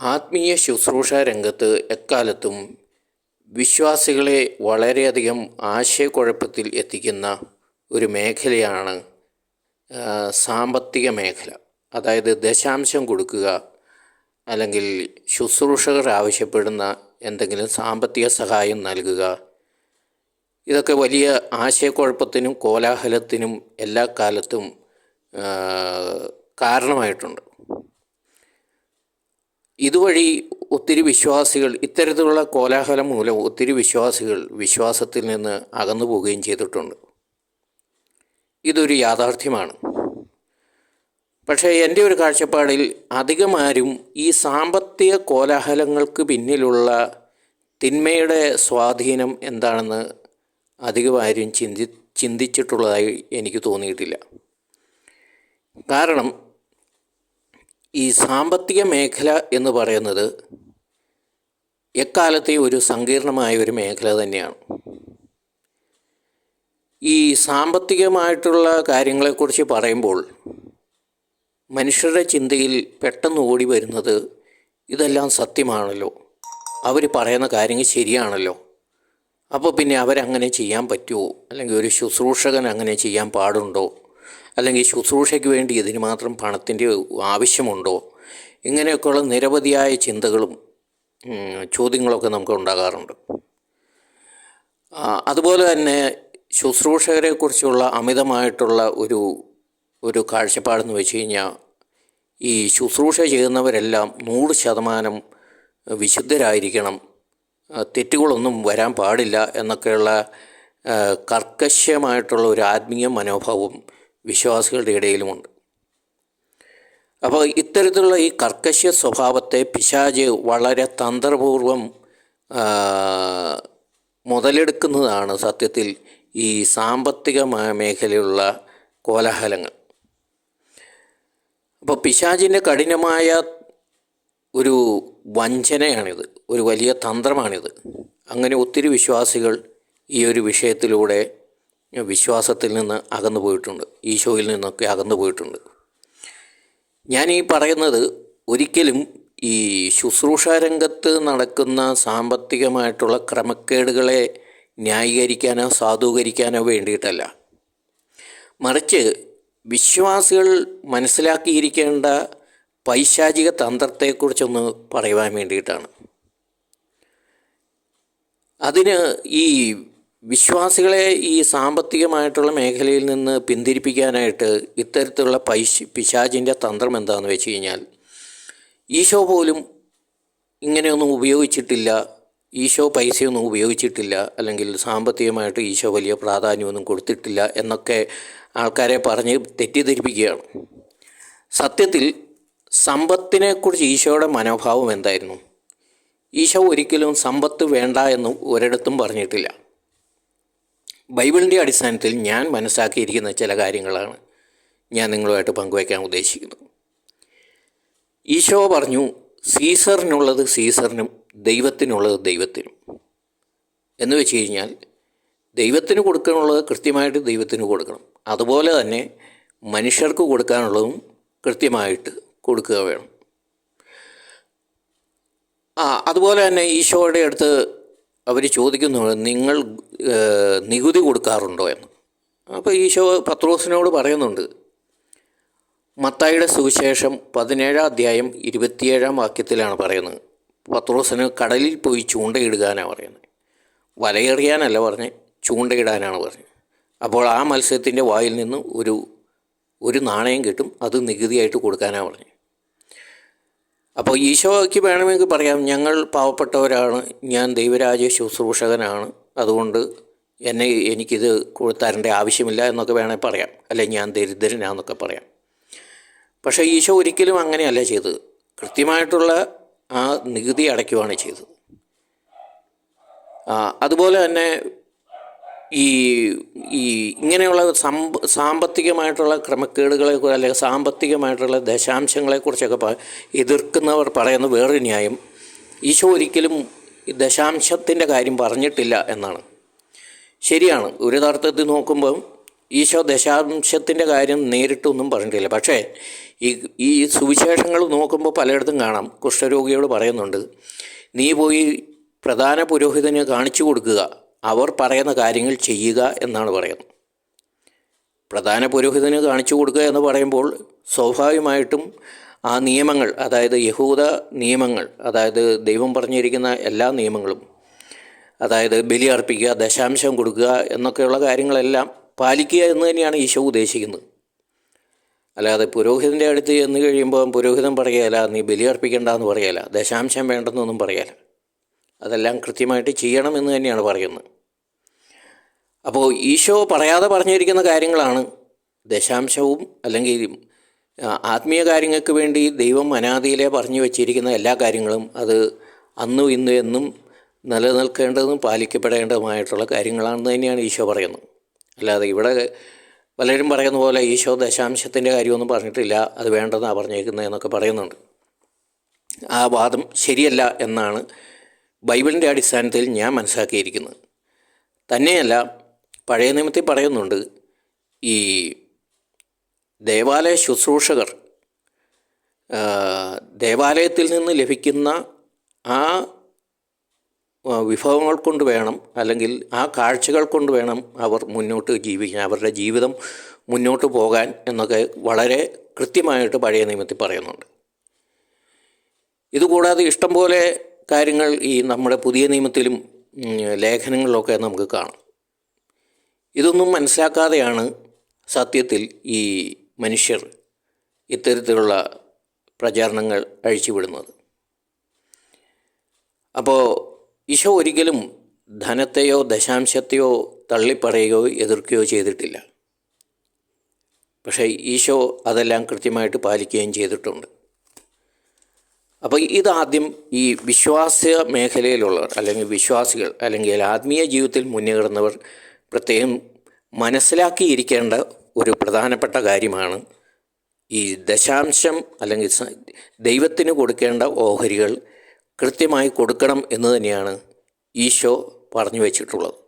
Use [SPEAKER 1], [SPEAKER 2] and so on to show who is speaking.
[SPEAKER 1] ആത്മീയ ശുശ്രൂഷ രംഗത്ത് എക്കാലത്തും വിശ്വാസികളെ വളരെയധികം ആശയക്കുഴപ്പത്തിൽ എത്തിക്കുന്ന ഒരു മേഖലയാണ് സാമ്പത്തിക മേഖല. അതായത് ദശാംശം കൊടുക്കുക അല്ലെങ്കിൽ ശുശ്രൂഷകർ ആവശ്യപ്പെടുന്ന എന്തെങ്കിലും സാമ്പത്തിക സഹായം നൽകുക. ഇതൊക്കെ വലിയ ആശയക്കുഴപ്പത്തിനും കോലാഹലത്തിനും എല്ലാ കാലത്തും കാരണമായിട്ടുണ്ട്. ഇതുവഴി ഒത്തിരി വിശ്വാസികൾ ഇത്തരത്തിലുള്ള കോലാഹലം മൂലം ഒത്തിരി വിശ്വാസികൾ വിശ്വാസത്തിൽ നിന്ന് അകന്നു പോവുകയും ചെയ്തിട്ടുണ്ട്. ഇതൊരു യാഥാർത്ഥ്യമാണ്. പക്ഷേ എന്റെ ഒരു കാഴ്ചപ്പാടിൽ അധികമാരും ഈ സാമ്പത്തിക കോലാഹലങ്ങൾക്ക് പിന്നിലുള്ള തിന്മയുടെ സ്വാധീനം എന്താണെന്ന് അധികമാരും ചിന്തി ചിന്തിച്ചിട്ടുള്ളതായി എനിക്ക് തോന്നിയിട്ടില്ല. കാരണം ഈ സാമ്പത്തിക മേഖല എന്ന് പറയുന്നത് എക്കാലത്തെ ഒരു സങ്കീർണമായ ഒരു മേഖല തന്നെയാണ്. ഈ സാമ്പത്തികമായിട്ടുള്ള കാര്യങ്ങളെക്കുറിച്ച് പറയുമ്പോൾ മനുഷ്യരുടെ ചിന്തയിൽ പെട്ടെന്ന് ഓടി വരുന്നത് ഇതെല്ലാം സത്യമാണല്ലോ. അവർ പറയുന്ന കാര്യങ്ങൾ ശരിയാണല്ലോ. അപ്പോൾ പിന്നെ അവരങ്ങനെ ചെയ്യാൻ പറ്റുമോ? അല്ലെങ്കിൽ ഒരു ശുശ്രൂഷകൻ അങ്ങനെ ചെയ്യാൻ പാടുണ്ടോ? അല്ലെങ്കിൽ ശുശ്രൂഷയ്ക്ക് വേണ്ടി ഇതിന് മാത്രം പണത്തിന്റെ ആവശ്യമുണ്ടോ? ഇങ്ങനെയൊക്കെയുള്ള നിരവധിയായ ചിന്തകളും ചോദ്യങ്ങളൊക്കെ നമുക്ക് ഉണ്ടാകാറുണ്ട്. അതുപോലെ തന്നെ ശുശ്രൂഷകരെക്കുറിച്ചുള്ള അമിതമായിട്ടുള്ള ഒരു ഒരു കാഴ്ചപ്പാടെന്ന് വെച്ച് കഴിഞ്ഞാൽ ഈ ശുശ്രൂഷ ചെയ്യുന്നവരെല്ലാം നൂറ് ശതമാനം വിശുദ്ധരായിരിക്കണം. തെറ്റുകളൊന്നും വരാൻ പാടില്ല എന്നൊക്കെയുള്ള കർക്കശമായിട്ടുള്ള ഒരു ആത്മീയ മനോഭാവം വിശ്വാസികളുടെ ഇടയിലുമുണ്ട്. അപ്പോൾ ഇത്തരത്തിലുള്ള ഈ കർക്കശ്യ സ്വഭാവത്തെ പിശാജ് വളരെ തന്ത്രപൂർവം മുതലെടുക്കുന്നതാണ് സത്യത്തിൽ ഈ സാമ്പത്തിക മേഖലയിലുള്ള കോലാഹലങ്ങൾ. അപ്പോൾ പിശാജിന്റെ കഠിനമായ ഒരു വഞ്ചനയാണിത് ഒരു വലിയ തന്ത്രമാണിത്. അങ്ങനെ ഒത്തിരി വിശ്വാസികൾ ഈ ഒരു വിഷയത്തിലൂടെ വിശ്വാസത്തിൽ നിന്ന് അകന്നു പോയിട്ടുണ്ട്. ഈശോയിൽ നിന്നൊക്കെ അകന്നു പോയിട്ടുണ്ട്. ഞാൻ ഈ പറയുന്നത് ഒരിക്കലും ഈ ശുശ്രൂഷ രംഗത്ത് നടക്കുന്ന സാമ്പത്തികമായിട്ടുള്ള ക്രമക്കേടുകളെ ന്യായീകരിക്കാനോ സാധൂകരിക്കാനോ വേണ്ടിയിട്ടല്ല. മറിച്ച് വിശ്വാസികൾ മനസ്സിലാക്കിയിരിക്കേണ്ട പൈശാചിക തന്ത്രത്തെക്കുറിച്ചൊന്ന് പറയുവാൻ വേണ്ടിയിട്ടാണ്. അതിന് ഈ വിശ്വാസികളെ ഈ സാമ്പത്തികമായിട്ടുള്ള മേഖലയിൽ നിന്ന് പിന്തിരിപ്പിക്കാനായിട്ട് ഇത്തരത്തിലുള്ള പൈശ് പിശാചിന്റെ തന്ത്രം എന്താണെന്ന് വെച്ച് കഴിഞ്ഞാൽ ഈശോ പോലും ഇങ്ങനെയൊന്നും ഉപയോഗിച്ചിട്ടില്ല ഈശോ പൈസയൊന്നും ഉപയോഗിച്ചിട്ടില്ല അല്ലെങ്കിൽ സാമ്പത്തികമായിട്ട് ഈശോ വലിയ പ്രാധാന്യമൊന്നും കൊടുത്തിട്ടില്ല എന്നൊക്കെ ആൾക്കാരെ പറഞ്ഞ് തെറ്റിദ്ധരിപ്പിക്കുകയാണ്. സത്യത്തിൽ സമ്പത്തിനെക്കുറിച്ച് ഈശോയുടെ മനോഭാവം എന്തായിരുന്നു? ഈശോ ഒരിക്കലും സമ്പത്ത് വേണ്ട എന്ന് ഒരിടത്തും പറഞ്ഞിട്ടില്ല. ബൈബിളിന്റെ അടിസ്ഥാനത്തിൽ ഞാൻ മനസ്സാക്കിയിരിക്കുന്ന ചില കാര്യങ്ങളാണ് ഞാൻ നിങ്ങളുമായിട്ട് പങ്കുവയ്ക്കാൻ ഉദ്ദേശിക്കുന്നത്. ഈശോ പറഞ്ഞു സീസറിനുള്ളത് സീസറിനും ദൈവത്തിനുള്ളത് ദൈവത്തിനും. എന്ന് വെച്ച് കഴിഞ്ഞാൽ ദൈവത്തിന് കൊടുക്കാനുള്ളത് കൃത്യമായിട്ട് ദൈവത്തിന് കൊടുക്കണം. അതുപോലെ തന്നെ മനുഷ്യർക്ക് കൊടുക്കാനുള്ളതും കൃത്യമായിട്ട് കൊടുക്കുക വേണം. ആ അതുപോലെ തന്നെ ഈശോയുടെ അടുത്ത് അവർ ചോദിക്കുന്നു നിങ്ങൾ നികുതി കൊടുക്കാറുണ്ടോ? എന്ന്. അപ്പോൾ ഈശോ പത്രോസിനോട് പറയുന്നുണ്ട് മത്തായിയുടെ സുവിശേഷം പതിനേഴാം അധ്യായം ഇരുപത്തിയേഴാം വാക്യത്തിലാണ് പറയുന്നത്. പത്രോസിന് കടലിൽ പോയി ചൂണ്ടയിടുകാനാണ് പറയുന്നത്. വലയെറിയാനല്ല പറഞ്ഞ് ചൂണ്ടയിടാനാണ് പറഞ്ഞത്. അപ്പോൾ ആ മത്സ്യത്തിന്റെ വായിൽ നിന്ന് ഒരു ഒരു നാണയം കിട്ടും അത് നികുതിയായിട്ട് കൊടുക്കാനാണ് പറഞ്ഞത്. അപ്പോൾ ഈശോയ്ക്ക് വേണമെങ്കിൽ പറയാം ഞങ്ങൾ പാവപ്പെട്ടവരാണ്. ഞാൻ ദൈവരാജ്യ ശുശ്രൂഷകനാണ്. അതുകൊണ്ട് എന്നെ എനിക്കിത് തരേണ്ട ആവശ്യമില്ല എന്നൊക്കെ വേണമെങ്കിൽ പറയാം. അല്ലെ ഞാൻ ദരിദ്രനാന്നൊക്കെ പറയാം. പക്ഷേ ഈശോ ഒരിക്കലും അങ്ങനെയല്ല ചെയ്തത്. കൃത്യമായിട്ടുള്ള ആ നികുതി അടയ്ക്കുവാണ് ചെയ്തത്. അതുപോലെ തന്നെ ഈ ഈ ഇങ്ങനെയുള്ള സമ്പ സാമ്പത്തികമായിട്ടുള്ള ക്രമക്കേടുകളെ അല്ലെങ്കിൽ സാമ്പത്തികമായിട്ടുള്ള ദശാംശങ്ങളെക്കുറിച്ചൊക്കെ എതിർക്കുന്നവർ പറയുന്ന വേറൊരു ന്യായം. ഈശോ ഒരിക്കലും ദശാംശത്തിന്റെ കാര്യം പറഞ്ഞിട്ടില്ല എന്നാണ്. ശരിയാണ്. ഒരു തർത്ഥത്തിൽ നോക്കുമ്പം ഈശോ ദശാംശത്തിന്റെ കാര്യം നേരിട്ടൊന്നും പറഞ്ഞിട്ടില്ല. പക്ഷേ ഈ ഈ സുവിശേഷങ്ങൾ നോക്കുമ്പോൾ പലയിടത്തും കാണാം. കുഷ്ഠരോഗിയോട് പറയുന്നുണ്ട് നീ പോയി പ്രധാന പുരോഹിതനെ കാണിച്ചു കൊടുക്കുക. അവർ പറയുന്ന കാര്യങ്ങൾ ചെയ്യുക എന്നാണ് പറയുന്നത്. പ്രധാന പുരോഹിതന് കാണിച്ചു കൊടുക്കുക എന്ന് പറയുമ്പോൾ സ്വാഭാവികമായിട്ടും ആ നിയമങ്ങൾ അതായത് യഹൂദ നിയമങ്ങൾ അതായത് ദൈവം പറഞ്ഞിരിക്കുന്ന എല്ലാ നിയമങ്ങളും അതായത് ബലി അർപ്പിക്കുക ദശാംശം കൊടുക്കുക എന്നൊക്കെയുള്ള കാര്യങ്ങളെല്ലാം പാലിക്കുക എന്ന് തന്നെയാണ് ഈശോ ഉദ്ദേശിക്കുന്നത്. അല്ലാതെ പുരോഹിതന്റെ അടുത്ത് ചെന്ന് കഴിയുമ്പോൾ പുരോഹിതൻ പറയുകയില്ല നീ ബലി അർപ്പിക്കേണ്ട എന്ന് പറയുകയില്ല ദശാംശം വേണ്ടെന്നൊന്നും പറയുകയില്ല അതെല്ലാം കൃത്യമായിട്ട് ചെയ്യണമെന്ന് തന്നെയാണ് പറയുന്നത്. അപ്പോൾ ഈശോ പറയാതെ പറഞ്ഞിരിക്കുന്ന കാര്യങ്ങളാണ് ദശാംശവും അല്ലെങ്കിൽ ആത്മീയ കാര്യങ്ങൾക്ക് വേണ്ടി ദൈവം അനാദിയിലെ പറഞ്ഞു വച്ചിരിക്കുന്ന എല്ലാ കാര്യങ്ങളും അത് അന്നും ഇന്നും എന്നും നിലനിൽക്കേണ്ടതും പാലിക്കപ്പെടേണ്ടതുമായിട്ടുള്ള കാര്യങ്ങളാണെന്ന് തന്നെയാണ് ഈശോ പറയുന്നത്. അല്ലാതെ ഇവിടെ പലരും പറയുന്ന പോലെ ഈശോ ദശാംശത്തിന്റെ കാര്യമൊന്നും പറഞ്ഞിട്ടില്ല അത് വേണ്ടെന്നാണ് പറഞ്ഞേക്കുന്നത് എന്നൊക്കെ പറയുന്നുണ്ട്. ആ വാദം ശരിയല്ല എന്നാണ് ബൈബിളിന്റെ അടിസ്ഥാനത്തിൽ ഞാൻ മനസ്സിലാക്കിയിരിക്കുന്നത്. തന്നെയല്ല പഴയ നിയമത്തിൽ പറയുന്നുണ്ട് ഈ ദേവാലയ ശുശ്രൂഷകർ ദേവാലയത്തിൽ നിന്ന് ലഭിക്കുന്ന ആ വിഭവങ്ങൾ കൊണ്ട് വേണം അല്ലെങ്കിൽ ആ കാഴ്ചകൾ കൊണ്ട് വേണം അവർ മുന്നോട്ട് ജീവിക്കാൻ അവരുടെ ജീവിതം മുന്നോട്ട് പോകാൻ എന്നൊക്കെ വളരെ കൃത്യമായിട്ട് പഴയ നിയമത്തിൽ പറയുന്നുണ്ട്. ഇതുകൂടാതെ ഇഷ്ടംപോലെ കാര്യങ്ങൾ ഈ നമ്മുടെ പുതിയ നിയമത്തിലും ലേഖനങ്ങളിലൊക്കെ നമുക്ക് കാണാം. ഇതൊന്നും മനസ്സിലാക്കാതെയാണ് സത്യത്തിൽ ഈ മനുഷ്യർ ഇത്തരത്തിലുള്ള പ്രചാരണങ്ങൾ അഴിച്ചുവിടുന്നത്. അപ്പോൾ ഈശോ ഒരിക്കലും ധനത്തെയോ ദശാംശത്തെയോ തള്ളിപ്പറയുകയോ എതിർക്കുകയോ ചെയ്തിട്ടില്ല. പക്ഷേ ഈശോ അതെല്ലാം കൃത്യമായിട്ട് പാലിക്കുകയും ചെയ്തിട്ടുണ്ട്. അപ്പോൾ ഇതാദ്യം ഈ വിശ്വാസ മേഖലയിലുള്ളവർ അല്ലെങ്കിൽ വിശ്വാസികൾ അല്ലെങ്കിൽ ആത്മീയ ജീവിതത്തിൽ മുന്നേറുന്നവർ പ്രത്യേകം മനസ്സിലാക്കിയിരിക്കേണ്ട ഒരു പ്രധാനപ്പെട്ട കാര്യമാണ് ഈ ദശാംശം അല്ലെങ്കിൽ ദൈവത്തിന് കൊടുക്കേണ്ട ഓഹരികൾ കൃത്യമായി കൊടുക്കണം എന്ന് തന്നെയാണ് ഈശോ പറഞ്ഞു വച്ചിട്ടുള്ളത്.